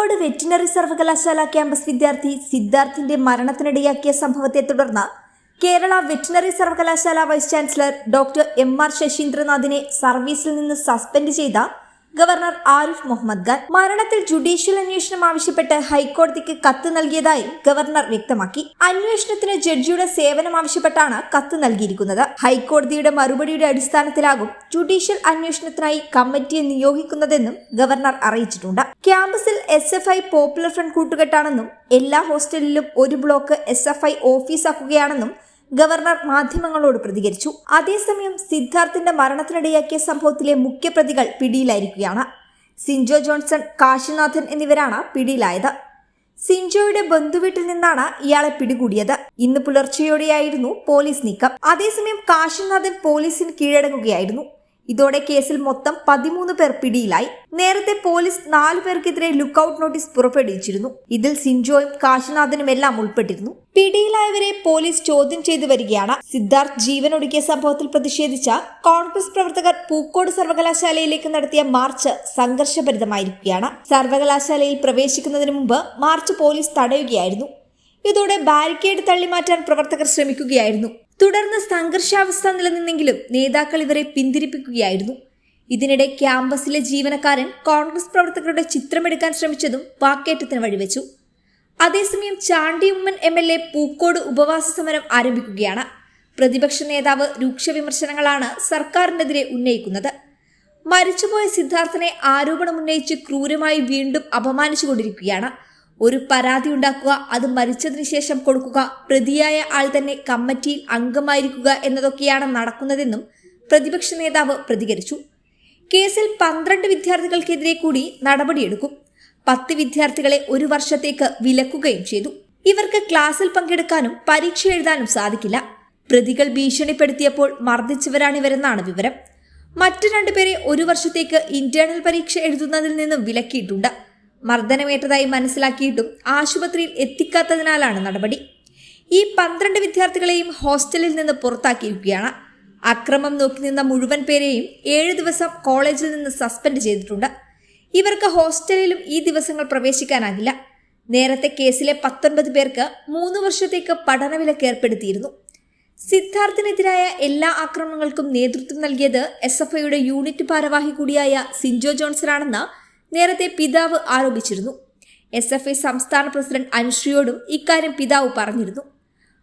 Pookode veterinary സർവകലാശാല campus വിദ്യാർത്ഥി സിദ്ധാർത്ഥിന്റെ മരണത്തിനിടയാക്കിയ സംഭവത്തെ തുടർന്ന് കേരള വെറ്റിനറി സർവകലാശാല vice chancellor doctor M R ശശീന്ദ്രനാഥിനെ സർവീസിൽ നിന്ന് സസ്പെൻഡ് ചെയ്ത ഗവർണർ ആരിഫ് മുഹമ്മദ് ഖാൻ മരണത്തിൽ ജുഡീഷ്യൽ അന്വേഷണം ആവശ്യപ്പെട്ട് ഹൈക്കോടതിക്ക് കത്ത് നൽകിയതായി ഗവർണർ വ്യക്തമാക്കി. അന്വേഷണത്തിന് ജഡ്ജിയുടെ സേവനം ആവശ്യപ്പെട്ടാണ് കത്ത് നൽകിയിരിക്കുന്നത്. ഹൈക്കോടതിയുടെ മറുപടിയുടെ അടിസ്ഥാനത്തിലാകും ജുഡീഷ്യൽ അന്വേഷണത്തിനായി കമ്മിറ്റിയെ നിയോഗിക്കുന്നതെന്നും ഗവർണർ അറിയിച്ചിട്ടുണ്ട്. ക്യാമ്പസിൽ S F I popular front കൂട്ടുകെട്ടാണെന്നും എല്ലാ ഹോസ്റ്റലിലും ഒരു ബ്ലോക്ക് എസ് എഫ് ഐ ഓഫീസാക്കുകയാണെന്നും ഗവർണർ മാധ്യമങ്ങളോട് പ്രതികരിച്ചു. അതേസമയം സിദ്ധാർത്ഥിന്റെ മരണത്തിനിടയാക്കിയ സംഭവത്തിലെ മുഖ്യപ്രതികൾ പിടിയിലായിരിക്കുകയാണ്. സിൻജോ ജോൺസൺ കാശിനാഥൻ എന്നിവരാണ് പിടിയിലായത്. സിൻജോയുടെ ബന്ധുവീട്ടിൽ നിന്നാണ് ഇയാളെ പിടികൂടിയത്. ഇന്ന് പുലർച്ചെയോടെയായിരുന്നു പോലീസ് നീക്കം. അതേസമയം കാശിനാഥൻ പോലീസിന് കീഴടങ്ങുകയായിരുന്നു. ഇതോടെ കേസിൽ മൊത്തം പതിമൂന്ന് പേർ പിടിയിലായി. നേരത്തെ പോലീസ് നാലു പേർക്കെതിരെ ലുക്കൌട്ട് നോട്ടീസ് പുറപ്പെടുവിച്ചിരുന്നു. ഇതിൽ സിൻജോയും കാശിനാഥനും എല്ലാം ഉൾപ്പെട്ടിരുന്നു. പിടിയിലായവരെ പോലീസ് ചോദ്യം ചെയ്തു വരികയാണ്. സിദ്ധാർത്ഥ് ജീവനൊടുക്കിയ സംഭവത്തിൽ പ്രതിഷേധിച്ച കോൺഗ്രസ് പ്രവർത്തകർ പൂക്കോട് സർവകലാശാലയിലേക്ക് നടത്തിയ മാർച്ച് സംഘർഷഭരിതമായിരിക്കുകയാണ്. സർവകലാശാലയിൽ പ്രവേശിക്കുന്നതിന് മുമ്പ് മാർച്ച് പോലീസ് തടയുകയായിരുന്നു. ഇതോടെ ബാരിക്കേഡ് തള്ളിമാറ്റാൻ പ്രവർത്തകർ ശ്രമിക്കുകയായിരുന്നു. തുടർന്ന് സംഘർഷാവസ്ഥ നിലനിന്നെങ്കിലും നേതാക്കൾ ഇവരെ പിന്തിരിപ്പിക്കുകയായിരുന്നു. ഇതിനിടെ ക്യാമ്പസിലെ ജീവനക്കാരൻ കോൺഗ്രസ് പ്രവർത്തകരുടെ ചിത്രമെടുക്കാൻ ശ്രമിച്ചതും വാക്കേറ്റത്തിന് വഴിവെച്ചു. അതേസമയം Chandy Oommen M L A Pookode ഉപവാസ സമരം ആരംഭിക്കുകയാണ്. പ്രതിപക്ഷ നേതാവ് രൂക്ഷ വിമർശനങ്ങളാണ് സർക്കാരിനെതിരെ ഉന്നയിക്കുന്നത്. മരിച്ചുപോയ സിദ്ധാർത്ഥനെ ആരോപണം ഉന്നയിച്ച് ക്രൂരമായി വീണ്ടും അപമാനിച്ചുകൊണ്ടിരിക്കുകയാണ്. ഒരു പരാതി ഉണ്ടാക്കുക അത് മരിച്ചതിന് ശേഷം കൊടുക്കുക പ്രതിയായ ആൾ തന്നെ കമ്മിറ്റിയിൽ അംഗമായിരിക്കുക എന്നതൊക്കെയാണ് നടക്കുന്നതെന്നും പ്രതിപക്ഷ നേതാവ് പ്രതികരിച്ചു. കേസിൽ പന്ത്രണ്ട് വിദ്യാർത്ഥികൾക്കെതിരെ കൂടി നടപടിയെടുക്കും. പത്ത് വിദ്യാർത്ഥികളെ ഒരു വർഷത്തേക്ക് വിലക്കുകയും ചെയ്തു. ഇവർക്ക് ക്ലാസ്സിൽ പങ്കെടുക്കാനും പരീക്ഷ എഴുതാനും സാധിക്കില്ല. പ്രതികൾ ഭീഷണിപ്പെടുത്തിയപ്പോൾ മർദ്ദിച്ചവരാണിവരെന്നാണ് വിവരം. മറ്റു രണ്ടുപേരെ ഒരു വർഷത്തേക്ക് ഇന്റേണൽ പരീക്ഷ എഴുതുന്നതിൽ നിന്നും വിലക്കിയിട്ടുണ്ട്. മർദ്ദനമേറ്റതായി മനസ്സിലാക്കിയിട്ടും ആശുപത്രിയിൽ എത്തിക്കാത്തതിനാലാണ് നടപടി. ഈ പന്ത്രണ്ട് വിദ്യാർത്ഥികളെയും ഹോസ്റ്റലിൽ നിന്ന് പുറത്താക്കിയിരിക്കുകയാണ്. അക്രമം നോക്കി നിന്ന മുഴുവൻ പേരെയും ഏഴ് ദിവസം കോളേജിൽ നിന്ന് സസ്പെൻഡ് ചെയ്തിട്ടുണ്ട്. ഇവർക്ക് ഹോസ്റ്റലിലും ഈ ദിവസങ്ങൾ പ്രവേശിക്കാനാകില്ല. നേരത്തെ കേസിലെ പത്തൊൻപത് പേർക്ക് മൂന്ന് വർഷത്തേക്ക് പഠനവിലക്ക് ഏർപ്പെടുത്തിയിരുന്നു. സിദ്ധാർത്ഥിനെതിരായ എല്ലാ ആക്രമണങ്ങൾക്കും നേതൃത്വം നൽകിയത് എസ് എഫ് ഐയുടെ യൂണിറ്റ് ഭാരവാഹി കൂടിയായ സിൻജോ ജോൺസണാണെന്ന് നേരത്തെ പിതാവ് ആരോപിച്ചിരുന്നു. എസ് എഫ് ഐ സംസ്ഥാന പ്രസിഡന്റ് അനുശ്രീയോടും ഇക്കാര്യം പിതാവ് പറഞ്ഞിരുന്നു.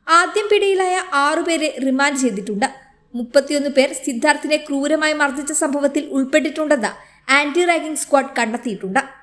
ആദ്യം പിടിയിലായ ആറുപേരെ റിമാൻഡ് ചെയ്തിട്ടുണ്ട്. മുപ്പത്തിയൊന്ന് പേർ സിദ്ധാർത്ഥിനെ ക്രൂരമായി മർദ്ദിച്ച സംഭവത്തിൽ ഉൾപ്പെട്ടിട്ടുണ്ടെന്ന് ആന്റി റാഗിംഗ് സ്ക്വാഡ് കണ്ടെത്തിയിട്ടുണ്ട്.